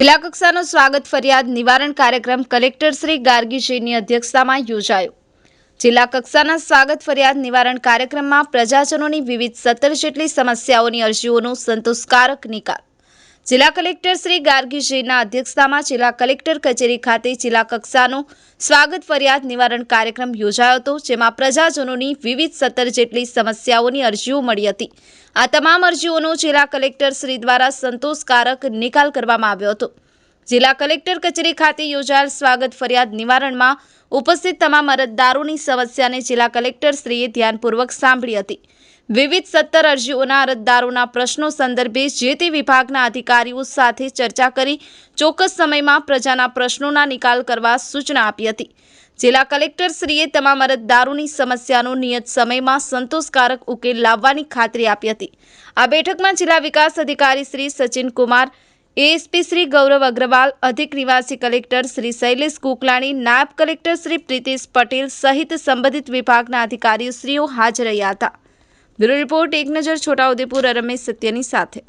જિલ્લા કક્ષાનો સ્વાગત ફરિયાદ નિવારણ કાર્યક્રમ કલેક્ટર શ્રી ગાર્ગીજીની અધ્યક્ષતામાં યોજાયો. જિલ્લા કક્ષાના સ્વાગત ફરિયાદ નિવારણ કાર્યક્રમમાં પ્રજાજનોની વિવિધ સત્તર જેટલી સમસ્યાઓની અરજીઓનો સંતોષકારક નિકાલ જિલ્લા કલેક્ટર શ્રી ગાર્ગીજીના અધ્યક્ષતામાં જિલ્લા કલેક્ટર કચેરી ખાતે જિલ્લા કક્ષાનો સ્વાગત ફરિયાદ નિવારણ કાર્યક્રમ યોજાયો હતો, જેમાં પ્રજાજનોની વિવિધ સત્તર જેટલી સમસ્યાઓની અરજીઓ મળી હતી. આ તમામ અરજીઓનો જિલ્લા કલેક્ટર શ્રી દ્વારા સંતોષકારક નિકાલ કરવામાં આવ્યો હતો. જિલ્લા કલેક્ટર કચેરી ખાતે યોજાયેલ સ્વાગત ફરિયાદ નિવારણમાં ઉપસ્થિત તમામ અરજદારોની સમસ્યાને જિલ્લા કલેક્ટર શ્રીએ ધ્યાનપૂર્વક સાંભળી હતી. વિવિધ સત્તર અરજીઓના અરજદારોના પ્રશ્નો સંદર્ભે જે તે વિભાગના અધિકારીઓ સાથે ચર્ચા કરી ચોક્કસ સમયમાં પ્રજાના પ્રશ્નોના નિકાલ કરવા સૂચના આપી હતી. જિલ્લા કલેક્ટર શ્રીએ તમામ અરજદારોની સમસ્યાનો નિયત સમયમાં સંતોષકારક ઉકેલ લાવવાની ખાતરી આપી હતી. આ બેઠકમાં જિલ્લા વિકાસ અધિકારી શ્રી સચિન કુમાર એએસપી શ્રી ગૌરવ અગ્રવાલ, અધિક નિવાસી કલેક્ટર શ્રી શૈલેષ કુકલાણી, નાયબ કલેક્ટર શ્રી પ્રીતિશ પટેલ સહિત સંબંધિત વિભાગના અધિકારીશ્રીઓ હાજર રહ્યા હતા. બ્યુરો રિપોર્ટ એક નજર છોટાઉદેપુર રમેશ સત્યની સાથે.